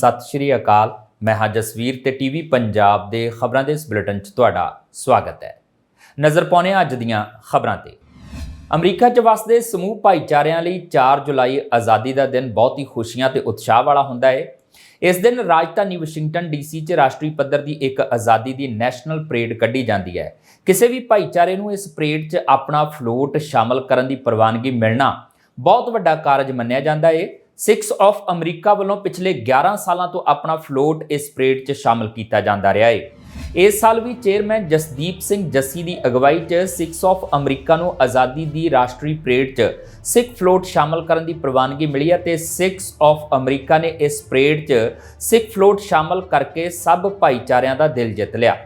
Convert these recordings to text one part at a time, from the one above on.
ਸਤਿ ਸ਼੍ਰੀ ਅਕਾਲ। ਮੈਂ ਹਾਂ ਜਸਵੀਰ ਤੇ ਟੀਵੀ ਪੰਜਾਬ ਦੇ ਖਬਰਾਂ ਦੇ ਇਸ ਬੁਲੇਟਿਨ 'ਚ ਤੁਹਾਡਾ ਸਵਾਗਤ ਹੈ। ਨਜ਼ਰ ਪਾਉਂਦੇ ਹਾਂ ਅੱਜ ਦੀਆਂ ਖਬਰਾਂ ਤੇ। ਅਮਰੀਕਾ 'ਚ ਵਸਦੇ ਸਮੂਹ ਭਾਈਚਾਰਿਆਂ ਲਈ 4 ਜੁਲਾਈ ਆਜ਼ਾਦੀ ਦਾ ਦਿਨ ਬਹੁਤ ਹੀ ਖੁਸ਼ੀਆਂ ਤੇ ਉਤਸ਼ਾਹ ਵਾਲਾ ਹੁੰਦਾ ਹੈ ਇਸ ਦਿਨ ਰਾਜਧਾਨੀ ਵਾਸ਼ਿੰਗਟਨ ਡੀਸੀ 'ਚ ਰਾਸ਼ਟਰੀ ਪੱਧਰ ਦੀ ਇੱਕ ਆਜ਼ਾਦੀ ਦੀ ਨੈਸ਼ਨਲ ਪਰੇਡ ਕੱਢੀ ਜਾਂਦੀ ਹੈ। ਕਿਸੇ ਵੀ ਭਾਈਚਾਰੇ ਨੂੰ ਇਸ ਪਰੇਡ 'ਚ ਆਪਣਾ ਫਲੋਟ ਸ਼ਾਮਲ ਕਰਨ ਦੀ ਪ੍ਰਵਾਨਗੀ ਮਿਲਣਾ ਬਹੁਤ ਵੱਡਾ ਕਾਰਜ ਮੰਨਿਆ ਜਾਂਦਾ ਹੈ ਸਿਕਸ ਆਫ ਅਮਰੀਕਾ ਵੱਲੋਂ ਪਿਛਲੇ 11 ਸਾਲਾਂ ਤੋਂ ਆਪਣਾ ਫਲੋਟ ਇਸ ਪਰੇਡ 'ਚ ਸ਼ਾਮਲ ਕੀਤਾ ਜਾਂਦਾ ਰਿਹਾ ਹੈ ਇਸ ਸਾਲ ਵੀ ਚੇਅਰਮੈਨ ਜਸਦੀਪ ਸਿੰਘ ਜੱਸੀ ਦੀ ਅਗਵਾਈ 'ਚ ਸਿਕਸ ਆਫ ਅਮਰੀਕਾ ਨੂੰ ਆਜ਼ਾਦੀ ਦੀ ਰਾਸ਼ਟਰੀ ਪਰੇਡ 'ਚ ਸਿੱਖ ਫਲੋਟ ਸ਼ਾਮਲ ਕਰਨ ਦੀ ਪ੍ਰਵਾਨਗੀ ਮਿਲੀ ਹੈ ਤੇ ਸਿਕਸ ਆਫ ਅਮਰੀਕਾ ਨੇ ਇਸ ਪਰੇਡ 'ਚ ਸਿੱਖ ਫਲੋਟ ਸ਼ਾਮਲ ਕਰਕੇ ਸਭ ਭਾਈਚਾਰਿਆਂ ਦਾ ਦਿਲ ਜਿੱਤ ਲਿਆ।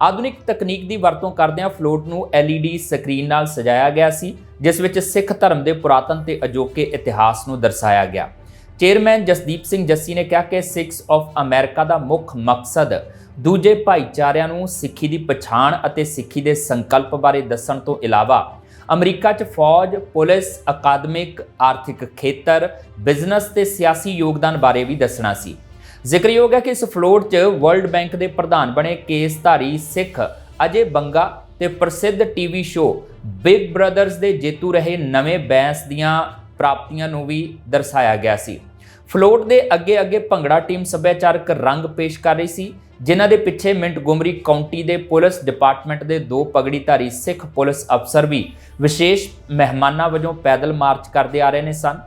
ਆਧੁਨਿਕ ਤਕਨੀਕ ਦੀ ਵਰਤੋਂ ਕਰਦਿਆਂ ਫਲੋਟ ਨੂੰ LED ਸਕਰੀਨ ਨਾਲ ਸਜਾਇਆ ਗਿਆ ਸੀ, ਜਿਸ ਵਿੱਚ ਸਿੱਖ ਧਰਮ ਦੇ ਪੁਰਾਤਨ ਤੇ ਅਜੋਕੇ ਇਤਿਹਾਸ ਨੂੰ ਦਰਸਾਇਆ ਗਿਆ। ਚੇਅਰਮੈਨ ਜਸਦੀਪ ਸਿੰਘ ਜੱਸੀ ਨੇ ਕਿਹਾ ਕਿ ਸਿਕਸ ਆਫ ਅਮਰੀਕਾ ਦਾ ਮੁੱਖ ਮਕਸਦ ਦੂਜੇ ਭਾਈਚਾਰਿਆਂ ਨੂੰ ਸਿੱਖੀ ਦੀ ਪਛਾਣ ਅਤੇ ਸਿੱਖੀ ਦੇ ਸੰਕਲਪ ਬਾਰੇ ਦੱਸਣ ਤੋਂ ਇਲਾਵਾ ਅਮਰੀਕਾ 'ਚ ਫੌਜ, ਪੁਲਿਸ, ਅਕਾਦਮਿਕ, ਆਰਥਿਕ ਖੇਤਰ, ਬਿਜ਼ਨਸ ਤੇ ਸਿਆਸੀ ਯੋਗਦਾਨ ਬਾਰੇ ਵੀ ਦੱਸਣਾ ਸੀ। ਜ਼ਿਕਰਯੋਗ ਹੈ ਕਿ ਇਸ ਫਲੋਟ 'ਚ ਵਰਲਡ ਬੈਂਕ ਦੇ ਪ੍ਰਧਾਨ ਬਣੇ ਕੇਸਧਾਰੀ ਸਿੱਖ ਅਜੇ ਬੰਗਾ ਤੇ ਪ੍ਰਸਿੱਧ ਟੀਵੀ ਸ਼ੋਅ ਬਿਗ ਬ੍ਰਦਰਜ਼ ਦੇ ਜੇਤੂ ਰਹੇ ਨਵੇਂ ਬੈਂਸ ਦੀਆਂ ਪ੍ਰਾਪਤੀਆਂ ਨੂੰ ਵੀ ਦਰਸਾਇਆ ਗਿਆ ਸੀ। ਫਲੋਟ ਦੇ ਅੱਗੇ ਅੱਗੇ ਭੰਗੜਾ ਟੀਮ ਸੱਭਿਆਚਾਰਕ ਰੰਗ ਪੇਸ਼ ਕਰ ਰਹੀ ਸੀ, ਜਿਨ੍ਹਾਂ ਦੇ ਪਿੱਛੇ ਮਿੰਟ ਮਿੰਟਗੋਮਰੀ ਕਾਉਂਟੀ ਦੇ ਪੁਲਿਸ ਡਿਪਾਰਟਮੈਂਟ ਦੇ ਦੋ ਪਗੜੀਧਾਰੀ ਸਿੱਖ ਪੁਲਿਸ ਅਫਸਰ ਵੀ ਵਿਸ਼ੇਸ਼ ਮਹਿਮਾਨਾਂ ਵਜੋਂ ਪੈਦਲ ਮਾਰਚ ਕਰਦੇ ਆ ਰਹੇ ਨੇ ਸਨ।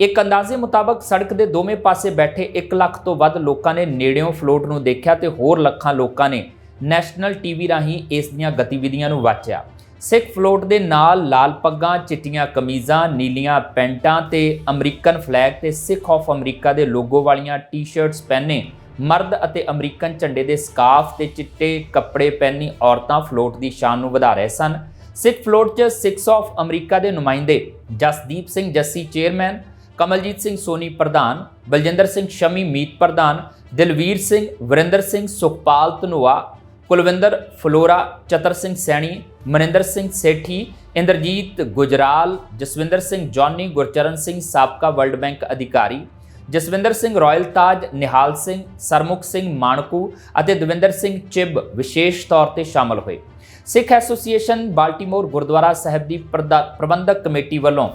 ਇੱਕ ਅੰਦਾਜ਼ੇ ਮੁਤਾਬਕ ਸੜਕ ਦੇ ਦੋਵੇਂ ਪਾਸੇ ਬੈਠੇ 1 ਲੱਖ ਤੋਂ ਵੱਧ ਲੋਕਾਂ ਨੇ ਨੇੜਿਓਂ ਫਲੋਟ ਨੂੰ ਦੇਖਿਆ ਤੇ ਹੋਰ ਲੱਖਾਂ ਲੋਕਾਂ ਨੇ ਨੈਸ਼ਨਲ ਟੀਵੀ ਰਾਹੀਂ ਇਸ ਦੀਆਂ ਗਤੀਵਿਧੀਆਂ ਨੂੰ ਵਾਚਿਆ। ਸਿੱਖ ਫਲੋਟ ਦੇ ਨਾਲ ਲਾਲ ਪੱਗਾਂ, ਚਿੱਟੀਆਂ ਕਮੀਜ਼ਾਂ, ਨੀਲੀਆਂ ਪੈਂਟਾਂ ਤੇ ਅਮਰੀਕਨ ਫਲੈਗ ਤੇ ਸਿੱਖ ਆਫ ਅਮਰੀਕਾ ਦੇ ਲੋਗੋ ਵਾਲੀਆਂ ਟੀ-ਸ਼ਰਟਸ ਪਹਿਨੇ ਮਰਦ ਅਤੇ ਅਮਰੀਕਨ ਝੰਡੇ ਦੇ ਸਕਾਫ ਤੇ ਚਿੱਟੇ ਕੱਪੜੇ ਪਹਿਨੀ ਔਰਤਾਂ ਫਲੋਟ ਦੀ ਸ਼ਾਨ ਨੂੰ ਵਧਾ ਰਹੇ ਸਨ। ਸਿੱਖ ਫਲੋਟ 'ਚ ਸਿਕਸ ਆਫ ਅਮਰੀਕਾ ਦੇ ਨੁਮਾਇੰਦੇ ਜਸਦੀਪ ਸਿੰਘ ਜੱਸੀ ਚੇਅਰਮੈਨ, ਕਮਲਜੀਤ ਸਿੰਘ ਸੋਨੀ ਪ੍ਰਧਾਨ, ਬਲਜਿੰਦਰ ਸਿੰਘ ਸ਼ਮੀ ਮੀਤ ਪ੍ਰਧਾਨ, ਦਿਲਵੀਰ ਸਿੰਘ ਵਰਿੰਦਰ ਸਿੰਘ ਸੁਖਪਾਲ ਧਨੋਆ, ਕੁਲਵਿੰਦਰ ਫਲੋਰਾ, ਚਤਰ ਸਿੰਘ ਸੈਣੀ ਮਨਿੰਦਰ ਸਿੰਘ ਸੇਠੀ, ਇੰਦਰਜੀਤ ਗੁਜਰਾਲ, ਜਸਵਿੰਦਰ ਸਿੰਘ ਜੌਨੀ, ਗੁਰਚਰਨ ਸਿੰਘ ਸਾਬਕਾ ਵਰਲਡ ਬੈਂਕ ਅਧਿਕਾਰੀ, ਜਸਵਿੰਦਰ ਸਿੰਘ ਰਾਇਲ ਤਾਜ, ਨਿਹਾਲ ਸਿੰਘ, ਸਰਮੁਖ ਸਿੰਘ ਮਾਨਕੂ ਅਤੇ ਦਵਿੰਦਰ ਸਿੰਘ ਚਿੱਬ ਵਿਸ਼ੇਸ਼ ਤੌਰ ਤੇ ਸ਼ਾਮਲ ਹੋਏ। ਸਿੱਖ ਐਸੋਸੀਏਸ਼ਨ ਬਾਲਟਿਮੋਰ ਗੁਰਦੁਆਰਾ ਸਾਹਿਬ ਦੀ ਪ੍ਰਦਾ- ਪ੍ਰਬੰਧਕ ਕਮੇਟੀ ਵੱਲੋਂ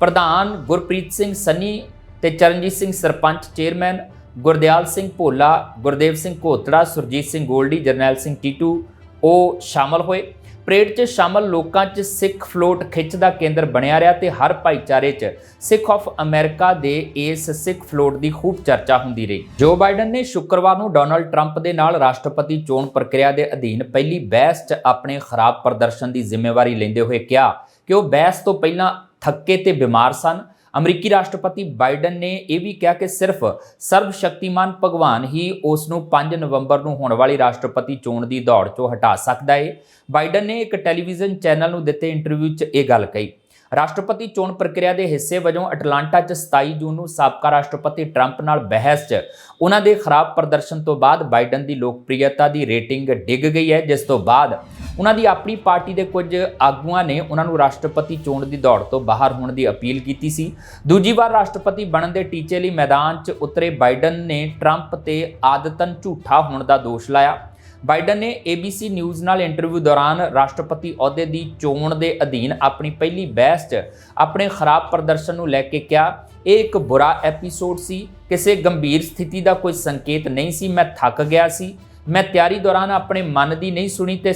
ਪ੍ਰਧਾਨ ਗੁਰਪ੍ਰੀਤ ਸਿੰਘ ਸੰਨੀ ਤੇ ਚਰਨਜੀਤ ਸਿੰਘ ਸਰਪੰਚ, ਚੇਅਰਮੈਨ ਗੁਰਦਿਆਲ ਸਿੰਘ ਭੋਲਾ, ਗੁਰਦੇਵ ਸਿੰਘ ਘੋਤੜਾ, ਸੁਰਜੀਤ ਸਿੰਘ ਗੋਲਡੀ, ਜਰਨੈਲ ਸਿੰਘ ਟੀਟੂ ਉਹ ਸ਼ਾਮਲ ਹੋਏ। ਪਰੇਡ 'ਚ ਸ਼ਾਮਲ ਲੋਕਾਂ 'ਚ ਸਿੱਖ ਫਲੋਟ ਖਿੱਚ ਦਾ ਕੇਂਦਰ ਬਣਿਆ ਰਿਹਾ ਤੇ ਹਰ ਭਾਈਚਾਰੇ 'ਚ ਸਿੱਖ ਆਫ ਅਮਰੀਕਾ ਦੇ ਇਸ ਸਿੱਖ ਫਲੋਟ ਦੀ ਖੂਬ ਚਰਚਾ ਹੁੰਦੀ ਰਹੀ। ਜੋ ਬਾਈਡਨ ਨੇ ਸ਼ੁੱਕਰਵਾਰ ਨੂੰ ਡੋਨਲਡ ਟਰੰਪ ਦੇ ਨਾਲ ਰਾਸ਼ਟਰਪਤੀ ਚੋਣ ਪ੍ਰਕਿਰਿਆ ਦੇ ਅਧੀਨ ਪਹਿਲੀ ਬਹਿਸ 'ਚ ਆਪਣੇ ਖਰਾਬ ਪ੍ਰਦਰਸ਼ਨ ਦੀ ਜ਼ਿੰਮੇਵਾਰੀ ਲੈਂਦੇ ਹੋਏ ਕਿਹਾ ਕਿ ਉਹ ਬਹਿਸ ਤੋਂ ਪਹਿਲਾਂ ਥੱਕੇ ਤੇ ਬਿਮਾਰ ਸਨ ਅਮਰੀਕੀ ਰਾਸ਼ਟਰਪਤੀ ਬਾਈਡਨ ਨੇ ਇਹ ਵੀ ਕਿਹਾ ਕਿ ਸਿਰਫ ਸਰਵ ਸ਼ਕਤੀਮਾਨ ਭਗਵਾਨ ਹੀ ਉਸ ਨੂੰ 5 ਨਵੰਬਰ ਨੂੰ ਹੋਣ ਵਾਲੀ ਰਾਸ਼ਟਰਪਤੀ ਚੋਣ ਦੀ ਦੌੜ 'ਚੋਂ ਹਟਾ ਸਕਦਾ ਹੈ ਬਾਈਡਨ ਨੇ ਇੱਕ ਟੈਲੀਵਿਜ਼ਨ ਚੈਨਲ ਨੂੰ ਦਿੱਤੇ ਇੰਟਰਵਿਊ 'ਚ ਇਹ ਗੱਲ ਕਹੀ। ਰਾਸ਼ਟਰਪਤੀ ਚੋਣ ਪ੍ਰਕਿਰਿਆ ਦੇ ਹਿੱਸੇ ਵਜੋਂ ਅਟਲਾਂਟਾ 'ਚ 27 ਜੂਨ ਨੂੰ ਸਾਬਕਾ ਰਾਸ਼ਟਰਪਤੀ ਟਰੰਪ ਨਾਲ ਬਹਿਸ 'ਚ ਉਹਨਾਂ ਦੇ ਖਰਾਬ ਪ੍ਰਦਰਸ਼ਨ ਤੋਂ ਬਾਅਦ ਬਾਈਡਨ ਦੀ ਲੋਕਪ੍ਰਿਯਤਾ ਦੀ ਰੇਟਿੰਗ ਡਿੱਗ ਗਈ ਹੈ, ਜਿਸ ਤੋਂ ਬਾਅਦ ਉਹਨਾਂ ਦੀ ਆਪਣੀ ਪਾਰਟੀ ਦੇ ਕੁਝ ਆਗੂਆਂ ਨੇ ਉਹਨਾਂ ਨੂੰ ਰਾਸ਼ਟਰਪਤੀ ਚੋਣ ਦੀ ਦੌੜ ਤੋਂ ਬਾਹਰ ਹੋਣ ਦੀ ਅਪੀਲ ਕੀਤੀ ਸੀ। ਦੂਜੀ ਵਾਰ ਰਾਸ਼ਟਰਪਤੀ ਬਣਨ ਦੇ ਟੀਚੇ ਲਈ ਮੈਦਾਨ 'ਚ ਉਤਰੇ ਬਾਈਡਨ ਨੇ ਟਰੰਪ ਤੇ ਆਦਤਨ ਝੂਠਾ ਹੋਣ ਦਾ ਦੋਸ਼ ਲਾਇਆ। ਬਾਈਡਨ ਨੇ ABC ਨਿਊਜ਼ ਨਾਲ ਇੰਟਰਵਿਊ ਦੌਰਾਨ ਰਾਸ਼ਟਰਪਤੀ ਅਹੁਦੇ ਦੀ ਚੋਣ ਦੇ ਅਧੀਨ ਆਪਣੀ ਪਹਿਲੀ ਬਹਿਸ 'ਚ ਆਪਣੇ ਖਰਾਬ ਪ੍ਰਦਰਸ਼ਨ ਨੂੰ ਲੈ ਕੇ ਕਿਹਾ, ਇਹ ਇੱਕ ਬੁਰਾ ਐਪੀਸੋਡ ਸੀ। ਕਿਸੇ ਗੰਭੀਰ ਸਥਿਤੀ ਦਾ ਕੋਈ ਸੰਕੇਤ ਨਹੀਂ ਸੀ। ਮੈਂ ਥੱਕ ਗਿਆ ਸੀ। ਮੈਂ ਤਿਆਰੀ ਦੌਰਾਨ ਆਪਣੇ ਮਨ ਦੀ ਨਹੀਂ ਸੁਣੀ ਤੇ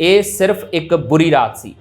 ਇਹ ਸਿਰਫ ਇੱਕ ਬੁਰੀ ਰਾਤ ਸੀ।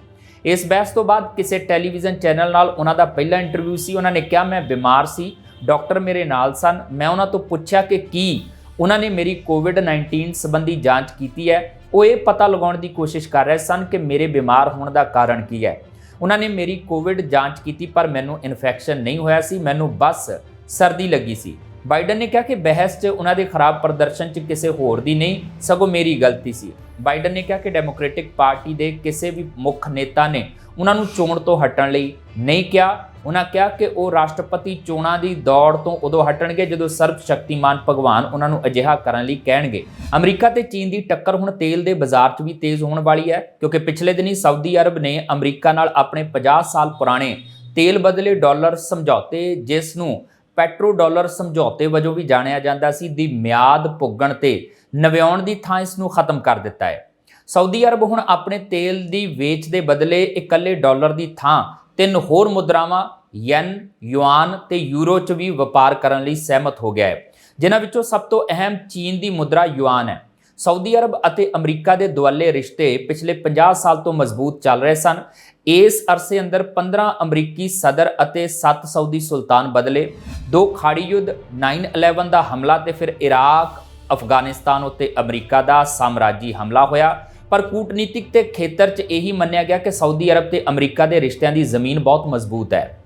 ਇਸ ਬਹਿਸ ਤੋਂ ਬਾਅਦ ਕਿਸੇ ਟੈਲੀਵਿਜ਼ਨ ਚੈਨਲ ਨਾਲ ਉਹਨਾਂ ਦਾ ਪਹਿਲਾ ਇੰਟਰਵਿਊ ਸੀ। ਉਹਨਾਂ ਨੇ ਕਿਹਾ, ਮੈਂ ਬਿਮਾਰ ਸੀ, ਡਾਕਟਰ ਮੇਰੇ ਨਾਲ ਸਨ। ਮੈਂ ਉਹਨਾਂ ਤੋਂ ਪੁੱਛਿਆ ਕਿ ਕੀ ਉਹਨਾਂ ਨੇ ਮੇਰੀ ਕੋਵਿਡ-19 ਸੰਬੰਧੀ ਜਾਂਚ ਕੀਤੀ ਹੈ। ਉਹ ਇਹ ਪਤਾ ਲਗਾਉਣ ਦੀ ਕੋਸ਼ਿਸ਼ ਕਰ ਰਹੇ ਸਨ ਕਿ ਮੇਰੇ ਬਿਮਾਰ ਹੋਣ ਦਾ ਕਾਰਨ ਕੀ ਹੈ। ਉਹਨਾਂ ਨੇ ਮੇਰੀ ਕੋਵਿਡ ਜਾਂਚ ਕੀਤੀ, ਪਰ ਮੈਨੂੰ ਇਨਫੈਕਸ਼ਨ ਨਹੀਂ ਹੋਇਆ ਸੀ। ਮੈਨੂੰ ਬਸ ਸਰਦੀ ਲੱਗੀ ਸੀ। ਬਾਈਡਨ ਨੇ ਕਿਹਾ ਕਿ ਬਹਿਸ 'ਚ ਉਹਨਾਂ ਦੇ ਖਰਾਬ ਪ੍ਰਦਰਸ਼ਨ 'ਚ ਕਿਸੇ ਹੋਰ ਦੀ ਨਹੀਂ, ਸਗੋਂ ਮੇਰੀ ਗਲਤੀ ਸੀ। ਬਾਈਡਨ ਨੇ ਕਿਹਾ ਕਿ ਡੈਮੋਕ੍ਰੈਟਿਕ ਪਾਰਟੀ ਦੇ ਕਿਸੇ ਵੀ ਮੁੱਖ ਨੇਤਾ ਨੇ ਉਹਨਾਂ ਨੂੰ ਚੋਣ ਤੋਂ ਹਟਣ ਲਈ ਨਹੀਂ ਕਿਹਾ। ਉਹਨਾਂ ਕਿਹਾ ਕਿ ਉਹ ਰਾਸ਼ਟਰਪਤੀ ਚੋਣਾਂ ਦੀ ਦੌੜ ਤੋਂ ਉਦੋਂ ਹਟਣਗੇ ਜਦੋਂ ਸਰਬ ਸ਼ਕਤੀਮਾਨ ਭਗਵਾਨ ਉਹਨਾਂ ਨੂੰ ਅਜਿਹਾ ਕਰਨ ਲਈ ਕਹਿਣਗੇ। ਅਮਰੀਕਾ ਤੇ ਚੀਨ ਦੀ ਟੱਕਰ ਹੁਣ ਤੇਲ ਦੇ ਬਾਜ਼ਾਰ 'ਚ ਵੀ ਤੇਜ਼ ਹੋਣ ਵਾਲੀ ਹੈ, ਕਿਉਂਕਿ ਪਿਛਲੇ ਦਿਨੀ ਸਾਊਦੀ ਅਰਬ ਨੇ ਅਮਰੀਕਾ ਨਾਲ ਆਪਣੇ 50 ਸਾਲ ਪੁਰਾਣੇ ਤੇਲ ਬਦਲੇ ਡਾਲਰ ਸਮਝੌਤੇ, ਜਿਸ ਨੂੰ ਪੈਟਰੋ ਡਾਲਰ ਸਮਝੌਤੇ ਵਜੋਂ ਵੀ ਜਾਣਿਆ ਜਾਂਦਾ ਸੀ, ਦੀ ਮਿਆਦ ਪੁੱਗਣ ਤੇ ਨਵਿਆਉਣ ਦੀ ਥਾਂ ਇਸ ਨੂੰ ਖਤਮ ਕਰ ਦਿੱਤਾ ਹੈ। ਸਾਊਦੀ ਅਰਬ ਹੁਣ ਆਪਣੇ ਤੇਲ ਦੀ ਵੇਚ ਦੇ ਬਦਲੇ ਇਕੱਲੇ ਡਾਲਰ ਦੀ ਥਾਂ ਤਿੰਨ ਹੋਰ ਮੁਦਰਾਵਾਂ, ਯੈਨ, ਯੁਆਨ ਤੇ ਯੂਰੋ 'ਚ ਵੀ ਵਪਾਰ ਕਰਨ ਲਈ ਸਹਿਮਤ ਹੋ ਗਿਆ ਹੈ। ਜਿਨ੍ਹਾਂ ਵਿੱਚੋਂ ਸਭ ਤੋਂ ਅਹਿਮ ਚੀਨ ਦੀ ਮੁਦਰਾ ਯੁਆਨ ਹੈ। ਸਾਊਦੀ ਅਰਬ ਅਤੇ ਅਮਰੀਕਾ ਦੇ ਦੁਆਲੇ ਰਿਸ਼ਤੇ ਪਿਛਲੇ 50 ਸਾਲ ਤੋਂ ਮਜ਼ਬੂਤ ਚੱਲ ਰਹੇ ਸਨ। ਇਸ ਅਰਸੇ ਅੰਦਰ 15 ਅਮਰੀਕੀ ਸਦਰ ਅਤੇ 7 ਸਾਊਦੀ ਸੁਲਤਾਨ ਬਦਲੇ, ਦੋ ਖਾੜੀ ਯੁੱਧ 9/11 ਦਾ ਹਮਲਾ ਤੇ ਫਿਰ ਇਰਾਕ, ਅਫਗਾਨਿਸਤਾਨ ਉੱਤੇ ਅਮਰੀਕਾ ਦਾ ਸਾਮਰਾਜੀ ਹਮਲਾ ਹੋਇਆ। ਪਰ ਕੂਟਨੀਤਿਕ ਤੇ ਖੇਤਰ 'ਚ ਇਹੀ ਮੰਨਿਆ ਗਿਆ ਕਿ ਸਾਊਦੀ ਅਰਬ ਤੇ ਅਮਰੀਕਾ ਦੇ ਰਿਸ਼ਤਿਆਂ ਦੀ ਜ਼ਮੀਨ ਬਹੁਤ ਮਜ਼ਬੂਤ ਹੈ।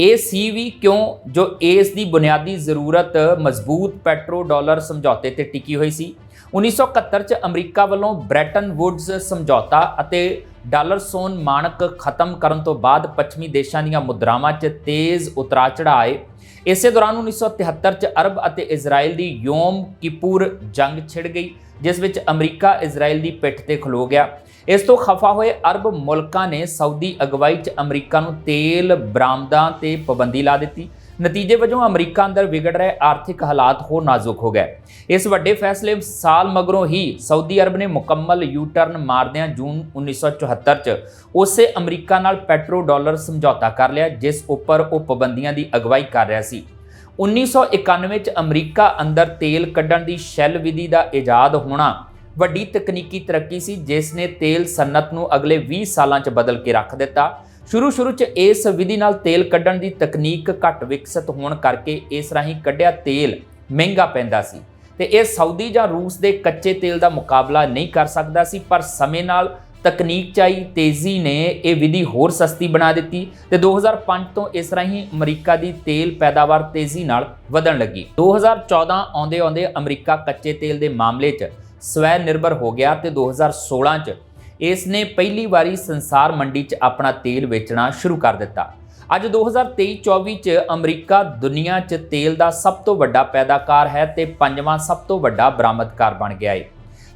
ਇਹ ਸੀ ਵੀ ਕਿਉਂ? ਜੋ ਇਸ ਦੀ ਬੁਨਿਆਦੀ ਜ਼ਰੂਰਤ ਮਜ਼ਬੂਤ ਪੈਟਰੋ ਡਾਲਰ ਸਮਝੌਤੇ ਤੇ ਟਿਕੀ ਹੋਈ ਸੀ। 1971 ਚ ਅਮਰੀਕਾ ਵੱਲੋਂ ਬ੍ਰੈਟਨ ਵੁਡਸ ਸਮਝੌਤਾ ਅਤੇ ਡਾਲਰ ਸੋਨ ਮਾਨਕ ਖਤਮ ਕਰਨ ਤੋਂ ਬਾਅਦ ਪੱਛਮੀ ਦੇਸ਼ਾਂ ਦੀਆਂ ਮੁਦਰਾਵਾਂ 'ਚ ਤੇਜ਼ ਉਤਰਾਅ ਚੜ੍ਹਾਅ ਆਏ ਇਸੇ ਦੌਰਾਨ 1973 ਚ ਅਰਬ ਅਤੇ ਇਜ਼ਰਾਈਲ ਦੀ ਯੋਮ ਕਿਪੂਰ ਜੰਗ ਛਿੜ ਗਈ, ਜਿਸ ਵਿੱਚ ਅਮਰੀਕਾ ਇਜ਼ਰਾਈਲ ਦੀ ਪਿੱਠ ਤੇ ਖਲੋ ਗਿਆ। ਇਸ ਤੋਂ ਖਫਾ ਹੋਏ ਅਰਬ ਮੁਲਕਾਂ ਨੇ ਸਾਊਦੀ ਅਗਵਾਈ 'ਚ ਅਮਰੀਕਾ ਨੂੰ ਤੇਲ, ਬਰਾਮਦਾਂ ਤੇ ਪਾਬੰਦੀ ਲਾ ਦਿੱਤੀ। ਨਤੀਜੇ ਵਜੋਂ ਅਮਰੀਕਾ ਅੰਦਰ ਵਿਗੜ ਰਹੇ ਆਰਥਿਕ ਹਾਲਾਤ ਹੋਰ ਨਾਜ਼ੁਕ ਹੋ ਗਏ। ਇਸ ਵੱਡੇ ਫੈਸਲੇ ਸਾਲ ਮਗਰੋਂ ਹੀ ਸਾਊਦੀ ਅਰਬ ਨੇ ਮੁਕੰਮਲ ਯੂ ਟਰਨ ਮਾਰਦਿਆਂ ਜੂਨ 1974 ਚ ਉਸੇ ਅਮਰੀਕਾ ਨਾਲ ਪੈਟਰੋ ਡਾਲਰ ਸਮਝੌਤਾ ਕਰ ਲਿਆ, ਜਿਸ ਉੱਪਰ ਉਹ ਪਾਬੰਦੀਆਂ ਦੀ ਅਗਵਾਈ ਕਰ ਰਿਹਾ ਸੀ। 1991 ਚ ਅਮਰੀਕਾ ਅੰਦਰ ਤੇਲ ਕੱਢਣ ਦੀ ਸ਼ੈਲ ਵਿਧੀ ਦਾ ਇਜਾਦ ਹੋਣਾ ਵੱਡੀ ਤਕਨੀਕੀ ਤਰੱਕੀ ਸੀ, ਜਿਸ ਨੇ ਤੇਲ ਸਨਅਤ ਨੂੰ ਅਗਲੇ 20 ਸਾਲਾਂ 'ਚ ਬਦਲ ਕੇ ਰੱਖ ਦਿੱਤਾ। ਸ਼ੁਰੂ ਸ਼ੁਰੂ 'ਚ ਇਸ ਵਿਧੀ ਨਾਲ ਤੇਲ ਕੱਢਣ ਦੀ ਤਕਨੀਕ ਘੱਟ ਵਿਕਸਿਤ ਹੋਣ ਕਰਕੇ ਇਸ ਰਾਹੀਂ ਕੱਢਿਆ ਤੇਲ ਮਹਿੰਗਾ ਪੈਂਦਾ ਸੀ ਤੇ ਇਹ ਸਾਊਦੀ ਜਾਂ ਰੂਸ ਦੇ ਕੱਚੇ ਤੇਲ ਦਾ ਮੁਕਾਬਲਾ ਨਹੀਂ ਕਰ ਸਕਦਾ ਸੀ, ਪਰ ਸਮੇਂ ਨਾਲ ਤਕਨੀਕ ਚਾਈ ਤੇਜ਼ੀ ਨੇ ਇਹ ਵਿਧੀ ਹੋਰ ਸਸਤੀ ਬਣਾ ਦਿੱਤੀ ਤੇ 2005 ਤੋਂ ਇਸ ਰਾਹੀਂ ਅਮਰੀਕਾ ਦੀ ਤੇਲ ਪੈਦਾਵਾਰ ਤੇਜ਼ੀ ਨਾਲ ਵਧਣ ਲੱਗੀ। 2014 ਆਉਂਦੇ ਆਉਂਦੇ ਅਮਰੀਕਾ ਕੱਚੇ ਤੇਲ ਦੇ ਮਾਮਲੇ 'ਚ ਸਵੈ ਨਿਰਭਰ ਹੋ ਗਿਆ ਤੇ 2016 'ਚ ਇਸ ਨੇ ਪਹਿਲੀ ਵਾਰੀ ਸੰਸਾਰ ਮੰਡੀ 'ਚ ਆਪਣਾ ਤੇਲ ਵੇਚਣਾ ਸ਼ੁਰੂ ਕਰ ਦਿੱਤਾ। ਅੱਜ 2023-24 'ਚ ਅਮਰੀਕਾ ਦੁਨੀਆ 'ਚ ਤੇਲ ਦਾ ਸਭ ਤੋਂ ਵੱਡਾ ਪੈਦਾਕਾਰ ਹੈ ਤੇ ਪੰਜਵਾਂ ਸਭ ਤੋਂ ਵੱਡਾ ਬਰਾਮਦਕਾਰ ਬਣ ਗਿਆ ਹੈ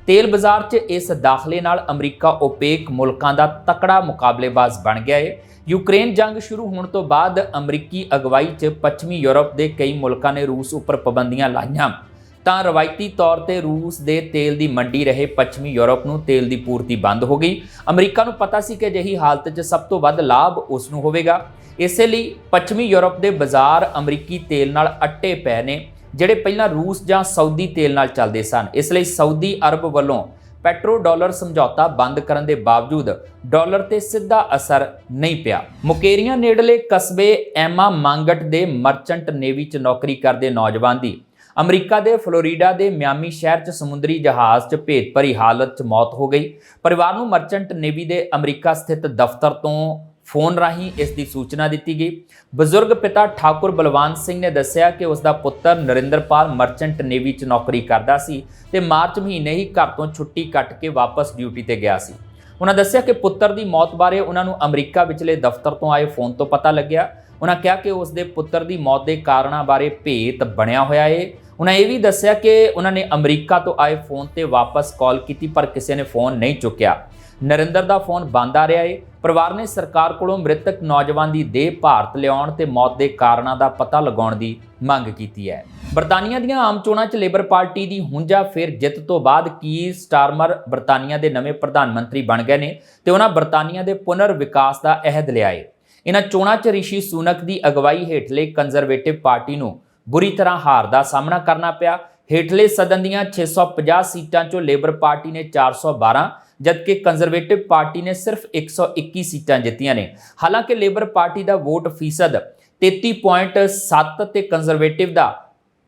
ਤੇਲ ਬਾਜ਼ਾਰ 'ਚ ਇਸ ਦਾਖਲੇ ਨਾਲ ਅਮਰੀਕਾ ਓਪੇਕ ਮੁਲਕਾਂ ਦਾ ਤਕੜਾ ਮੁਕਾਬਲੇਬਾਜ਼ ਬਣ ਗਿਆ ਹੈ ਯੂਕਰੇਨ ਜੰਗ ਸ਼ੁਰੂ ਹੋਣ ਤੋਂ ਬਾਅਦ ਅਮਰੀਕੀ ਅਗਵਾਈ 'ਚ ਪੱਛਮੀ ਯੂਰਪ ਦੇ ਕਈ ਮੁਲਕਾਂ ਨੇ ਰੂਸ ਉੱਪਰ ਪਾਬੰਦੀਆਂ ਲਾਈਆਂ। ਤਾਂ ਰਵਾਇਤੀ ਤੌਰ ਤੇ ਰੂਸ ਦੇ ਤੇਲ ਦੀ ਮੰਡੀ ਰਹੇ ਪੱਛਮੀ ਯੂਰਪ ਨੂੰ ਤੇਲ ਦੀ ਪੂਰਤੀ ਬੰਦ ਹੋ ਗਈ। ਅਮਰੀਕਾ ਨੂੰ ਪਤਾ ਸੀ ਕਿ ਅਜਿਹੀ ਹਾਲਤ 'ਚ ਸਭ ਤੋਂ ਵੱਧ ਲਾਭ ਉਸ ਨੂੰ ਹੋਵੇਗਾ। ਇਸੇ ਲਈ ਪੱਛਮੀ ਯੂਰਪ ਦੇ ਬਾਜ਼ਾਰ ਅਮਰੀਕੀ ਤੇਲ ਨਾਲ ਅੱਟੇ ਪਏ ਨੇ, ਜਿਹੜੇ ਪਹਿਲਾਂ ਰੂਸ ਜਾਂ ਸਾਊਦੀ ਤੇਲ ਨਾਲ ਚੱਲਦੇ ਸਨ। ਇਸ ਲਈ ਸਾਊਦੀ ਅਰਬ ਵੱਲੋਂ ਪੈਟਰੋ ਡਾਲਰ ਸਮਝੌਤਾ ਬੰਦ ਕਰਨ ਦੇ ਬਾਵਜੂਦ ਡਾਲਰ ਤੇ ਸਿੱਧਾ ਅਸਰ ਨਹੀਂ ਪਿਆ। ਮੁਕੇਰੀਆਂ ਨੇੜਲੇ ਕਸਬੇ ਐਮਾ ਮੰਗਟ ਦੇ ਮਰਚੈਂਟ ਨੇਵੀ 'ਚ ਨੌਕਰੀ ਕਰਦੇ ਨੌਜਵਾਨ ਦੀ ਅਮਰੀਕਾ ਦੇ ਫਲੋਰੀਡਾ ਦੇ ਮਿਆਮੀ ਸ਼ਹਿਰ 'ਚ ਸਮੁੰਦਰੀ ਜਹਾਜ਼ 'ਚ ਭੇਤ ਭਰੀ ਹਾਲਤ 'ਚ ਮੌਤ ਹੋ ਗਈ। ਪਰਿਵਾਰ ਨੂੰ ਮਰਚੈਂਟ ਨੇਵੀ ਦੇ ਅਮਰੀਕਾ ਸਥਿਤ ਦਫ਼ਤਰ ਤੋਂ ਫੋਨ ਰਾਹੀਂ ਇਸ ਦੀ ਸੂਚਨਾ ਦਿੱਤੀ ਗਈ। ਬਜ਼ੁਰਗ ਪਿਤਾ ਠਾਕੁਰ ਬਲਵਾਨ ਸਿੰਘ ਨੇ ਦੱਸਿਆ ਕਿ ਉਸ ਦਾ ਪੁੱਤਰ ਨਰਿੰਦਰਪਾਲ ਮਰਚੈਂਟ ਨੇਵੀ 'ਚ ਨੌਕਰੀ ਕਰਦਾ ਸੀ ਤੇ ਮਾਰਚ ਮਹੀਨੇ ਹੀ ਘਰ ਤੋਂ ਛੁੱਟੀ ਕੱਟ ਕੇ ਵਾਪਸ ਡਿਊਟੀ ਤੇ ਗਿਆ ਸੀ। ਉਹਨਾਂ ਦੱਸਿਆ ਕਿ ਪੁੱਤਰ ਦੀ ਮੌਤ ਬਾਰੇ ਉਹਨਾਂ ਨੂੰ ਅਮਰੀਕਾ ਵਿਚਲੇ ਦਫ਼ਤਰ ਤੋਂ ਆਏ ਫੋਨ ਤੋਂ ਪਤਾ ਲੱਗਿਆ। ਉਹਨਾਂ ਕਿਹਾ ਕਿ ਉਸ ਦੇ ਪੁੱਤਰ ਦੀ ਮੌਤ ਦੇ ਕਾਰਨਾਂ ਬਾਰੇ ਭੇਤ ਬਣਿਆ ਹੋਇਆ ਏ। ਉਹਨਾਂ ਇਹ ਵੀ ਦੱਸਿਆ ਕਿ ਉਹਨਾਂ ਨੇ ਅਮਰੀਕਾ ਤੋਂ ਆਏ ਫੋਨ ਤੇ ਵਾਪਸ ਕਾਲ ਕੀਤੀ, ਪਰ ਕਿਸੇ ਨੇ ਫੋਨ ਨਹੀਂ ਚੁੱਕਿਆ। ਨਰਿੰਦਰ ਦਾ ਫੋਨ ਬੰਦ ਆ ਰਿਹਾ ਏ। ਪਰਿਵਾਰ ਨੇ ਸਰਕਾਰ ਕੋਲੋਂ ਮ੍ਰਿਤਕ ਨੌਜਵਾਨ ਦੀ ਦੇਹ ਭਾਰਤ ਲਿਆਉਣ ਤੇ ਮੌਤ ਦੇ ਕਾਰਨਾਂ ਦਾ ਪਤਾ ਲਗਾਉਣ ਦੀ ਮੰਗ ਕੀਤੀ ਹੈ। ਬਰਤਾਨੀਆ ਦੀਆਂ ਆਮ ਚੋਣਾਂ 'ਚ ਲੇਬਰ ਪਾਰਟੀ ਦੀ ਹੁੰਜਾ ਫਿਰ ਜਿੱਤ ਤੋਂ ਬਾਅਦ ਕੀ ਸਟਾਰਮਰ ਬਰਤਾਨੀਆ ਦੇ ਨਵੇਂ ਪ੍ਰਧਾਨ ਮੰਤਰੀ ਬਣ ਗਏ ਨੇ ਤੇ ਉਹਨਾਂ ਬਰਤਾਨੀਆ ਦੇ ਪੁਨਰ ਵਿਕਾਸ ਦਾ ਅਹਿਦ ਲਿਆ ਏ ਇਹਨਾਂ ਚੋਣਾਂ 'ਚ ਰਿਸ਼ੀ ਸੂਨਕ ਦੀ ਅਗਵਾਈ ਹੇਠਲੇ ਕੰਜ਼ਰਵੇਟਿਵ ਪਾਰਟੀ ਨੂੰ ਬੁਰੀ ਤਰ੍ਹਾਂ ਹਾਰ ਦਾ ਸਾਹਮਣਾ ਕਰਨਾ ਪਿਆ। ਹੇਠਲੇ ਸਦਨ ਦੀਆਂ 650 ਸੀਟਾਂ 'ਚੋਂ ਲੇਬਰ ਪਾਰਟੀ ਨੇ 412 ਜਦਕਿ ਕੰਜ਼ਰਵੇਟਿਵ ਪਾਰਟੀ ਨੇ ਸਿਰਫ 121 ਸੀਟਾਂ ਜਿੱਤੀਆਂ ਨੇ। ਹਾਲਾਂਕਿ ਲੇਬਰ ਪਾਰਟੀ ਦਾ ਵੋਟ ਫੀਸਦ 33.7 ਤੇ ਕੰਜ਼ਰਵੇਟਿਵ ਦਾ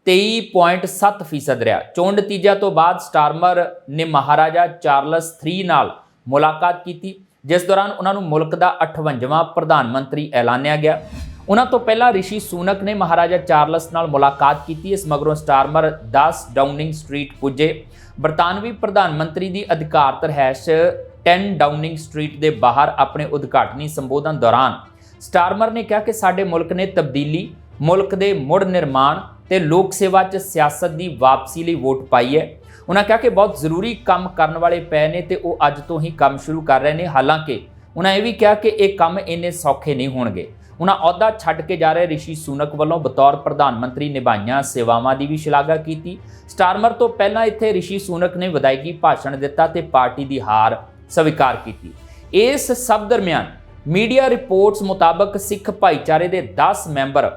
23.7 ਫੀਸਦ ਰਿਹਾ। ਚੋਣ ਨਤੀਜਿਆਂ ਤੋਂ ਬਾਅਦ ਸਟਾਰਮਰ ਨੇ ਮਹਾਰਾਜਾ ਚਾਰਲਸ 3 ਨਾਲ ਮੁਲਾਕਾਤ ਕੀਤੀ, ਜਿਸ ਦੌਰਾਨ ਉਹਨਾਂ ਨੂੰ ਮੁਲਕ ਦਾ 58ਵਾਂ ਪ੍ਰਧਾਨ ਮੰਤਰੀ ਐਲਾਨਿਆ ਗਿਆ। ਉਹਨਾਂ ਤੋਂ ਪਹਿਲਾਂ ਰਿਸ਼ੀ ਸੂਨਕ ਨੇ ਮਹਾਰਾਜਾ ਚਾਰਲਸ ਨਾਲ ਮੁਲਾਕਾਤ ਕੀਤੀ, ਇਸ ਮਗਰੋਂ ਸਟਾਰਮਰ 10 ਡਾਊਨਿੰਗ ਸਟਰੀਟ ਪੁੱਜੇ। ਬਰਤਾਨਵੀ ਪ੍ਰਧਾਨ ਮੰਤਰੀ ਦੀ ਅਧਿਕਾਰ ਤਰਹਿਸ਼ 10 ਡਾਊਨਿੰਗ ਸਟਰੀਟ ਦੇ ਬਾਹਰ ਆਪਣੇ ਉਦਘਾਟਨੀ ਸੰਬੋਧਨ ਦੌਰਾਨ ਸਟਾਰਮਰ ਨੇ ਕਿਹਾ ਕਿ ਸਾਡੇ ਮੁਲਕ ਨੇ ਤਬਦੀਲੀ, ਮੁਲਕ ਦੇ ਮੁੜ ਨਿਰਮਾਣ ਤੇ ਲੋਕ ਸੇਵਾ 'ਚ ਸਿਆਸਤ ਦੀ ਵਾਪਸੀ ਲਈ ਵੋਟ ਪਾਈ ਹੈ। ਉਹਨਾਂ ਕਿਹਾ ਕਿ ਬਹੁਤ ਜ਼ਰੂਰੀ ਕੰਮ ਕਰਨ ਵਾਲੇ ਪਏ ਨੇ ਤੇ ਉਹ ਅੱਜ ਤੋਂ ਹੀ ਕੰਮ ਸ਼ੁਰੂ ਕਰ ਰਹੇ ਨੇ। ਹਾਲਾਂਕਿ, ਉਹਨਾਂ ਇਹ ਵੀ ਕਿਹਾ ਕਿ ਇਹ ਕੰਮ ਇੰਨੇ ਸੌਖੇ ਨਹੀਂ ਹੋਣਗੇ। ਉਹਨਾਂ ਅਹੁਦਾ ਛੱਡ ਕੇ ਜਾ ਰਹੇ ਰਿਸ਼ੀ ਸੁਨਕ ਵੱਲੋਂ ਬਤੌਰ ਪ੍ਰਧਾਨ ਮੰਤਰੀ ਨਿਭਾਈਆਂ ਸੇਵਾਵਾਂ ਦੀ ਵੀ ਸ਼ਲਾਘਾ ਕੀਤੀ। ਸਟਾਰਮਰ ਤੋਂ ਪਹਿਲਾਂ ਇੱਥੇ ਰਿਸ਼ੀ ਸੁਨਕ ਨੇ ਵਿਦਾਇਗੀ ਭਾਸ਼ਣ ਦਿੱਤਾ ਤੇ ਪਾਰਟੀ ਦੀ ਹਾਰ ਸਵੀਕਾਰ ਕੀਤੀ। ਇਸ ਸਭ ਦਰਮਿਆਨ ਮੀਡੀਆ ਰਿਪੋਰਟਸ ਮੁਤਾਬਕ ਸਿੱਖ ਭਾਈਚਾਰੇ ਦੇ 10 ਮੈਂਬਰ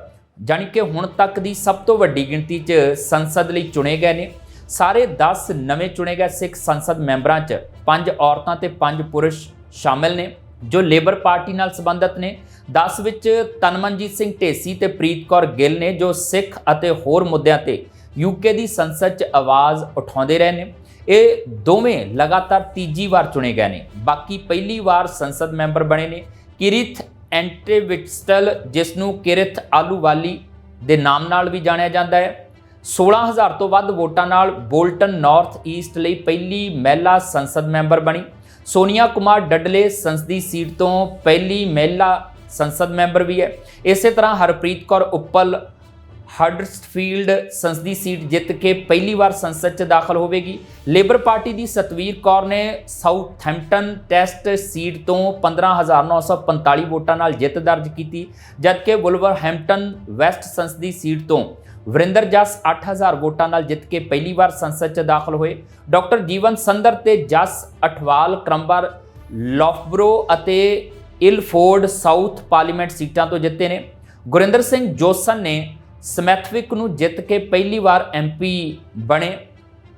ਜਾਣੀ ਕਿ ਹੁਣ ਤੱਕ ਦੀ ਸਭ ਤੋਂ ਵੱਡੀ ਗਿਣਤੀ 'ਚ ਸੰਸਦ ਲਈ ਚੁਣੇ ਗਏ ਨੇ। ਸਾਰੇ 10 ਨਵੇਂ ਚੁਣੇ ਗਏ ਸਿੱਖ ਸੰਸਦ ਮੈਂਬਰਾਂ 'ਚ 5 ਔਰਤਾਂ ਤੇ 5 ਪੁਰਸ਼ ਸ਼ਾਮਿਲ ਨੇ, ਜੋ ਲੇਬਰ ਪਾਰਟੀ ਨਾਲ ਸੰਬੰਧਿਤ ਨੇ। 10 ਵਿੱਚ ਤਨਮਨਜੀਤ ਸਿੰਘ ਢੇਸੀ ਤੇ ਪ੍ਰੀਤ ਕੌਰ ਗਿੱਲ ਨੇ ਜੋ ਸਿੱਖ ਅਤੇ ਹੋਰ ਮੁੱਦਿਆਂ ਤੇ ਯੂਕੇ ਦੀ ਸੰਸਦ 'ਚ ਆਵਾਜ਼ ਉਠਾਉਂਦੇ ਰਹੇ ਨੇ। ਇਹ ਦੋਵੇਂ ਲਗਾਤਾਰ ਤੀਜੀ ਵਾਰ ਚੁਣੇ ਗਏ ਨੇ। ਬਾਕੀ ਪਹਿਲੀ ਵਾਰ ਸੰਸਦ ਮੈਂਬਰ ਬਣੇ ਨੇ। ਕਿਰਿਥ ਐਂਟੇਵਿਟਸਟਲ ਜਿਸ ਨੂੰ ਕਿਰਿਥ ਆਲੂਵਾਲੀ ਦੇ ਨਾਮ ਨਾਲ ਵੀ ਜਾਣਿਆ ਜਾਂਦਾ ਹੈ। 16000 ਤੋਂ ਵੱਧ ਵੋਟਾਂ ਨਾਲ ਬੋਲਟਨ ਨਾਰਥ ਈਸਟ ਲਈ ਪਹਿਲੀ ਮਹਿਲਾ ਸੰਸਦ ਮੈਂਬਰ ਬਣੀ। ਸੋਨੀਆ ਕੁਮਾਰ ਡੱਡਲੇ ਸੰਸਦੀ ਸੀਟ ਤੋਂ ਪਹਿਲੀ ਮਹਿਲਾ ਸੰਸਦ ਮੈਂਬਰ ਵੀ ਹੈ। ਇਸੇ ਤਰ੍ਹਾਂ ਹਰਪ੍ਰੀਤ ਕੌਰ ਉੱਪਲ ਹਡਰਸਫੀਲਡ ਸੰਸਦੀ ਸੀਟ ਜਿੱਤ ਕੇ ਪਹਿਲੀ ਵਾਰ ਸੰਸਦ 'ਚ ਦਾਖਲ ਹੋਵੇਗੀ। ਲੇਬਰ ਪਾਰਟੀ ਦੀ ਸਤਵੀਰ ਕੌਰ ਨੇ ਸਾਊਥਹੈਂਪਟਨ ਟੈਸਟ ਸੀਟ ਤੋਂ 15945 ਵੋਟਾਂ ਨਾਲ ਜਿੱਤ ਦਰਜ ਕੀਤੀ, ਜਦਕਿ ਵੁਲਵਰਹੈਂਪਟਨ ਵੈਸਟ ਸੰਸਦੀ ਸੀਟ ਤੋਂ ਵਰਿੰਦਰ ਜਸ 8000 ਵੋਟਾਂ ਨਾਲ ਜਿੱਤ ਕੇ ਪਹਿਲੀ ਵਾਰ ਸੰਸਦ 'ਚ ਦਾਖਲ ਹੋਏ। ਡਾਕਟਰ ਜੀਵਨ ਸੰਦਰ ਤੇ ਜਸ ਅਠਵਾਲ ਕ੍ਰਮਬਰ ਲੌਫਬਰੋ ਅਤੇ ਇਲਫੋਰਡ ਸਾਊਥ ਪਾਰਲੀਮੈਂਟ ਸੀਟਾਂ ਤੋਂ ਜਿੱਤੇ ਨੇ। ਗੁਰਿੰਦਰ ਸਿੰਘ ਜੋਸਨ ਨੇ ਸਮੈਥਵਿਕ ਨੂੰ ਜਿੱਤ ਕੇ ਪਹਿਲੀ ਵਾਰ ਐਮਪੀ ਬਣੇ।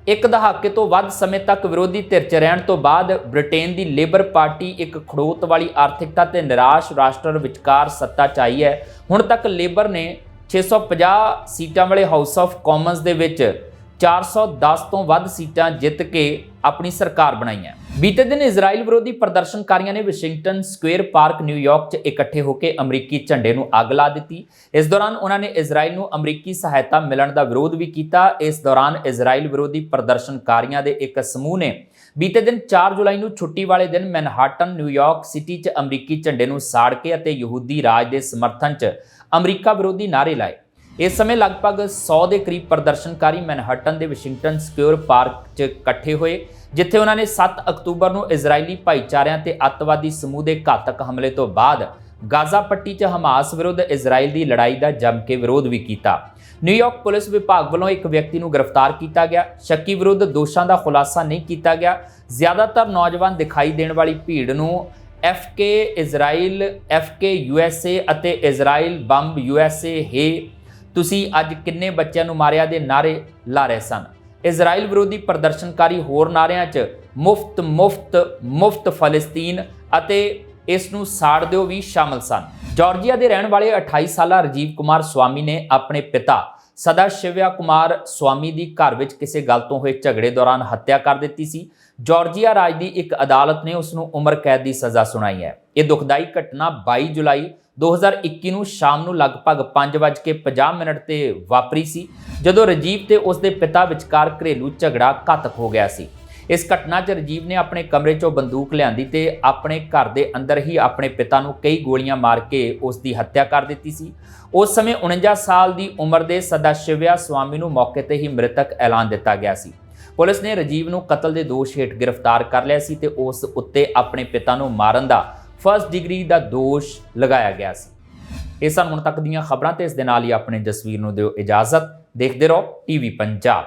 ਇੱਕ ਦਹਾਕੇ ਤੋਂ ਵੱਧ ਸਮੇਂ ਤੱਕ ਵਿਰੋਧੀ ਧਿਰ 'ਚ ਰਹਿਣ ਤੋਂ ਬਾਅਦ ਬ੍ਰਿਟੇਨ ਦੀ ਲੇਬਰ ਪਾਰਟੀ ਇੱਕ ਖੜੋਤ ਵਾਲੀ ਆਰਥਿਕਤਾ ਤੇ ਨਿਰਾਸ਼ ਰਾਸ਼ਟਰ ਵਿਚਕਾਰ ਸੱਤਾ 'ਚ ਆਈ ਹੈ। ਹੁਣ ਤੱਕ ਲੇਬਰ ਨੇ 650 ਸੀਟਾਂ ਵਾਲੇ ਹਾਊਸ ਆਫ ਕਾਮਨਸ ਦੇ ਵਿੱਚ 410 ਤੋਂ ਵੱਧ ਸੀਟਾਂ ਜਿੱਤ ਕੇ ਆਪਣੀ ਸਰਕਾਰ ਬਣਾਈ ਹੈ ਬੀਤੇ ਦਿਨ ਇਜ਼ਰਾਈਲ ਵਿਰੋਧੀ ਪ੍ਰਦਰਸ਼ਨਕਾਰੀਆਂ ਨੇ ਵਾਸ਼ਿੰਗਟਨ ਸਕੁਅਰ ਪਾਰਕ ਨਿਊਯਾਰਕ 'ਚ ਇਕੱਠੇ ਹੋ ਕੇ ਅਮਰੀਕੀ ਝੰਡੇ ਨੂੰ ਅੱਗ ਲਾ ਦਿੱਤੀ। ਇਸ ਦੌਰਾਨ ਉਹਨਾਂ ਨੇ ਇਜ਼ਰਾਈਲ ਨੂੰ ਅਮਰੀਕੀ ਸਹਾਇਤਾ ਮਿਲਣ ਦਾ ਵਿਰੋਧ ਵੀ ਕੀਤਾ। ਇਸ ਦੌਰਾਨ ਇਜ਼ਰਾਈਲ ਵਿਰੋਧੀ ਪ੍ਰਦਰਸ਼ਨਕਾਰੀਆਂ ਦੇ ਇੱਕ ਸਮੂਹ ਨੇ ਬੀਤੇ ਦਿਨ 4 ਜੁਲਾਈ ਨੂੰ ਛੁੱਟੀ ਵਾਲੇ ਦਿਨ ਮੈਨਹਾਟਨ ਨਿਊਯਾਰਕ ਸਿਟੀ 'ਚ ਅਮਰੀਕੀ ਝੰਡੇ ਨੂੰ ਸਾੜ ਕੇ ਅਤੇ ਯਹੂਦੀ ਰਾਜ ਦੇ ਸਮਰਥਨ 'ਚ ਅਮਰੀਕਾ ਵਿਰੋਧੀ ਨਾਅਰੇ ਲਾਏ। ਇਸ ਸਮੇਂ ਲਗਭਗ 100 ਦੇ ਕਰੀਬ ਪ੍ਰਦਰਸ਼ਨਕਾਰੀ ਮੈਨਹਟਨ ਦੇ ਵਾਸ਼ਿੰਗਟਨ ਸਕੁਅਰ ਪਾਰਕ 'ਚ ਇਕੱਠੇ ਹੋਏ, ਜਿੱਥੇ ਉਹਨਾਂ ਨੇ 7 ਅਕਤੂਬਰ ਨੂੰ ਇਜ਼ਰਾਈਲੀ ਭਾਈਚਾਰਿਆਂ ਤੇ ਅੱਤਵਾਦੀ ਸਮੂਹ ਦੇ ਘਾਤਕ ਹਮਲੇ ਤੋਂ ਬਾਅਦ ਗਾਜ਼ਾ ਪੱਟੀ 'ਚ ਹਮਾਸ ਵਿਰੁੱਧ ਇਜ਼ਰਾਈਲ ਦੀ ਲੜਾਈ ਦਾ ਜੰਮ ਕੇ ਵਿਰੋਧ ਵੀ ਕੀਤਾ। ਨਿਊਯਾਰਕ ਪੁਲਿਸ ਵਿਭਾਗ ਵੱਲੋਂ ਇੱਕ ਵਿਅਕਤੀ ਨੂੰ ਗ੍ਰਿਫਤਾਰ ਕੀਤਾ ਗਿਆ। ਸ਼ੱਕੀ ਵਿਰੁੱਧ ਦੋਸ਼ਾਂ ਦਾ ਖੁਲਾਸਾ ਨਹੀਂ ਕੀਤਾ ਗਿਆ। ਜ਼ਿਆਦਾਤਰ ਨੌਜਵਾਨ ਦਿਖਾਈ ਦੇਣ ਵਾਲੀ ਭੀੜ ਨੂੰ ਐਫਕੇ ਇਜ਼ਰਾਈਲ ਐਫਕੇ ਯੂਐਸਏ ਅਤੇ ਇਜ਼ਰਾਈਲ ਬੰਬ ਯੂਐਸਏ ਹੇ ਤੁਸੀਂ ਅੱਜ ਕਿੰਨੇ ਬੱਚਿਆਂ ਨੂੰ ਮਾਰਿਆ ਦੇ ਨਾਰੇ ਲਾ ਰਹੇ ਸਨ? ਇਜ਼ਰਾਈਲ ਵਿਰੋਧੀ ਪ੍ਰਦਰਸ਼ਨਕਾਰੀ ਹੋਰ ਨਾਰਿਆਂ 'ਚ ਮੁਫਤ ਮੁਫਤ ਮੁਫਤ ਫਲਸਤੀਨ ਅਤੇ ਇਸ ਨੂੰ ਸਾੜ ਦਿਓ ਵੀ ਸ਼ਾਮਲ ਸਨ। ਜਾਰਜੀਆ ਦੇ ਰਹਿਣ ਵਾਲੇ 28 ਸਾਲਾ ਰਜੀਵ ਕੁਮਾਰ ਸਵਾਮੀ ਨੇ ਆਪਣੇ ਪਿਤਾ ਸਦਾ ਸ਼ਿਵਿਆ ਕੁਮਾਰ ਸਵਾਮੀ ਦੀ ਘਰ ਵਿੱਚ ਕਿਸੇ ਗੱਲ ਤੋਂ ਹੋਏ ਝਗੜੇ ਦੌਰਾਨ ਹੱਤਿਆ ਕਰ ਦਿੱਤੀ ਸੀ। ਜਾਰਜੀਆ ਰਾਜ ਦੀ ਇੱਕ ਅਦਾਲਤ ਨੇ ਉਸ ਨੂੰ ਉਮਰ ਕੈਦ ਦੀ ਸਜ਼ਾ ਸੁਣਾਈ ਹੈ। ਇਹ ਦੁਖਦਾਈ ਘਟਨਾ 22 ਜੁਲਾਈ 2021 ਨੂੰ ਸ਼ਾਮ ਨੂੰ ਲਗਭਗ 5:50 ਮਿੰਟ ਤੇ ਵਾਪਰੀ ਸੀ, ਜਦੋਂ ਰਜੀਵ ਤੇ ਉਸ ਦੇ ਪਿਤਾ ਵਿਚਕਾਰ ਘਰੇਲੂ ਝਗੜਾ ਘਾਤਕ ਹੋ ਗਿਆ ਸੀ। ਇਸ ਘਟਨਾ 'ਚ ਰਜੀਵ ਨੇ ਆਪਣੇ ਕਮਰੇ 'ਚੋਂ ਬੰਦੂਕ ਲਿਆਂਦੀ ਤੇ ਆਪਣੇ ਘਰ ਦੇ ਅੰਦਰ ਹੀ ਆਪਣੇ ਪਿਤਾ ਨੂੰ ਕਈ ਗੋਲੀਆਂ ਮਾਰ ਕੇ ਉਸ ਦੀ ਹੱਤਿਆ ਕਰ ਦਿੱਤੀ ਸੀ। ਉਸ ਸਮੇਂ 49 ਸਾਲ ਦੀ ਉਮਰ ਦੇ ਸਦਾਸ਼ਿਵਿਆ ਸਵਾਮੀ ਨੂੰ ਮੌਕੇ ਤੇ ਹੀ ਮ੍ਰਿਤਕ ਐਲਾਨ ਦਿੱਤਾ ਗਿਆ ਸੀ। ਪੁਲਿਸ ਨੇ ਰਜੀਵ ਨੂੰ ਕਤਲ ਦੇ ਦੋਸ਼ ਹੇਠ ਗ੍ਰਿਫਤਾਰ ਕਰ ਲਿਆ ਸੀ ਤੇ ਉਸ ਉੱਤੇ ਆਪਣੇ ਪਿਤਾ ਨੂੰ ਮਾਰਨ ਦਾ ਫਰਸਟ ਡਿਗਰੀ ਦਾ ਦੋਸ਼ ਲਗਾਇਆ ਗਿਆ ਸੀ। ਇਹ ਸਨ ਹੁਣ ਤੱਕ ਦੀਆਂ ਖਬਰਾਂ ਤੇ ਇਸ ਦੇ ਨਾਲ ਹੀ ਆਪਣੇ ਜਸਵੀਰ ਨੂੰ ਦਿਓ ਇਜਾਜ਼ਤ। ਦੇਖਦੇ ਰਹੋ ਟੀਵੀ ਪੰਜਾਬ।